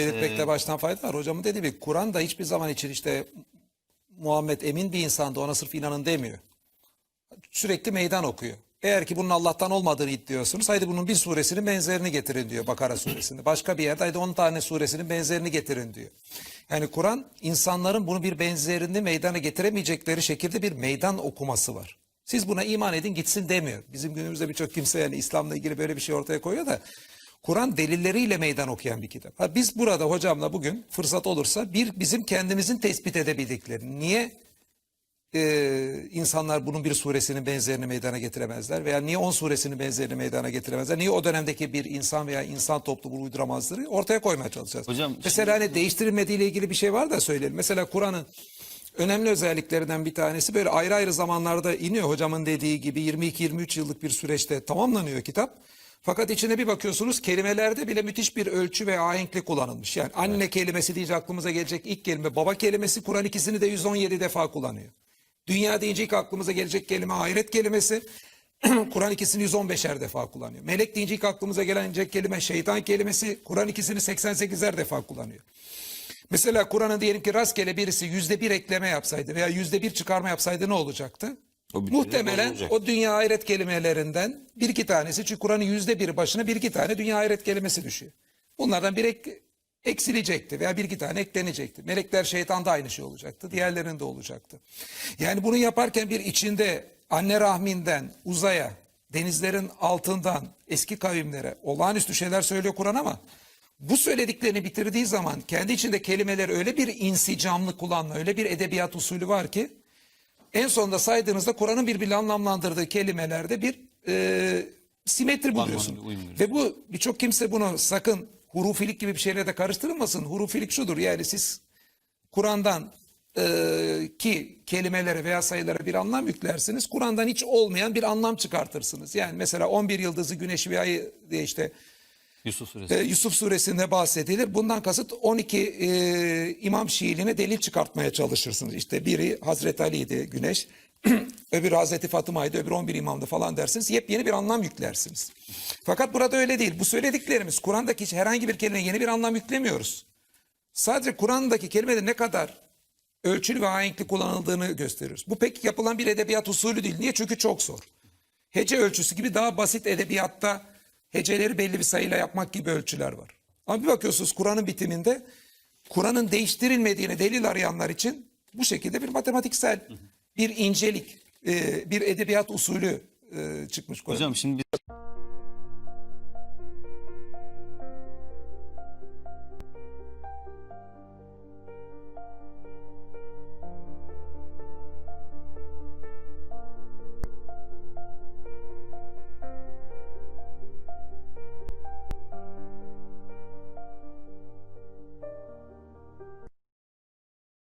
belirtmekte baştan fayda var. Hocamın dediği gibi Kur'an da hiçbir zaman için işte Muhammed emin bir insandı ona sırf inanın demiyor. Sürekli meydan okuyor. Eğer ki bunun Allah'tan olmadığını iddiyorsunuz haydi bunun bir suresinin benzerini getirin diyor Bakara suresinde. Başka bir yerde haydi 10 tane suresinin benzerini getirin diyor. Yani Kur'an insanların bunu bir benzerini meydana getiremeyecekleri şekilde bir meydan okuması var. Siz buna iman edin gitsin demiyor. Bizim günümüzde birçok kimse yani İslam'la ilgili böyle bir şey ortaya koyuyor da Kur'an delilleriyle meydan okuyan bir kitap. Ha, biz burada hocamla bugün fırsat olursa bir bizim kendimizin tespit edebildikleri. Niye e, insanlar bunun bir suresinin benzerini meydana getiremezler veya niye 10 suresinin benzerini meydana getiremezler? Niye o dönemdeki bir insan veya insan toplumu uyduramazları ortaya koymaya çalışacağız. Hocam, Mesela hani değiştirilmediğiyle ilgili bir şey var da söyleyelim. Mesela Kur'an'ın önemli özelliklerinden bir tanesi böyle ayrı ayrı zamanlarda iniyor hocamın dediği gibi 22-23 yıllık bir süreçte tamamlanıyor kitap. Fakat içine bir bakıyorsunuz kelimelerde bile müthiş bir ölçü ve ahenklik kullanılmış. Yani anne kelimesi deyince aklımıza gelecek ilk kelime baba kelimesi Kur'an ikisini de 117 defa kullanıyor. Dünya deyince ilk aklımıza gelecek kelime ahiret kelimesi. Kur'an ikisini 115'er defa kullanıyor. Melek deyince ilk aklımıza gelecek kelime şeytan kelimesi. Kur'an ikisini 88'er defa kullanıyor. Mesela Kur'an'ın diyelim ki rastgele birisi yüzde bir ekleme yapsaydı veya yüzde bir çıkarma yapsaydı ne olacaktı? O Muhtemelen o dünya ahiret kelimelerinden bir iki tanesi çünkü Kur'an'ın yüzde bir başına bir iki tane dünya ahiret kelimesi düşüyor. Bunlardan bir ek, eksilecekti veya bir iki tane eklenecekti. Melekler şeytan da aynı şey olacaktı. Diğerlerinin de olacaktı. Yani bunu yaparken bir içinde anne rahminden uzaya, denizlerin altından eski kavimlere olağanüstü şeyler söylüyor Kur'an ama bu söylediklerini bitirdiği zaman kendi içinde kelimeler öyle bir insicamlı kullanma, öyle bir edebiyat usulü var ki en sonunda saydığınızda Kur'an'ın birbiriyle anlamlandırdığı kelimelerde bir e, simetri buluyorsun. Ve bu birçok kimse bunu sakın hurufilik gibi bir şeyle de karıştırmasın. Hurufilik şudur yani siz Kur'an'dan e, ki kelimelere veya sayılara bir anlam yüklersiniz. Kur'an'dan hiç olmayan bir anlam çıkartırsınız. Yani mesela 11 yıldızı, güneşi ve ayı diye işte Yusuf suresi. e, Yusuf suresinde bahsedilir. Bundan kasıt 12 e, İmam Şiiliğine delil çıkartmaya çalışırsınız. İşte biri Hazreti Ali'ydi güneş, öbürü Hazreti Fatıma'ydı, öbürü 11 imamdı falan dersiniz. Yepyeni bir anlam yüklersiniz. Fakat burada öyle değil. Bu söylediklerimiz Kur'an'daki herhangi bir kelimeye yeni bir anlam yüklemiyoruz. Sadece Kur'an'daki kelimede ne kadar ölçülü ve ahenkli kullanıldığını gösteriyoruz. Bu pek yapılan bir edebiyat usulü değil. Niye? Çünkü çok zor. Hece ölçüsü gibi daha basit edebiyatta heceleri belli bir sayıyla yapmak gibi ölçüler var. Ama bir bakıyorsunuz Kur'an'ın bitiminde Kur'an'ın değiştirilmediğine delil arayanlar için bu şekilde bir matematiksel bir incelik, e, bir edebiyat usulü e, çıkmış. Hocam şimdi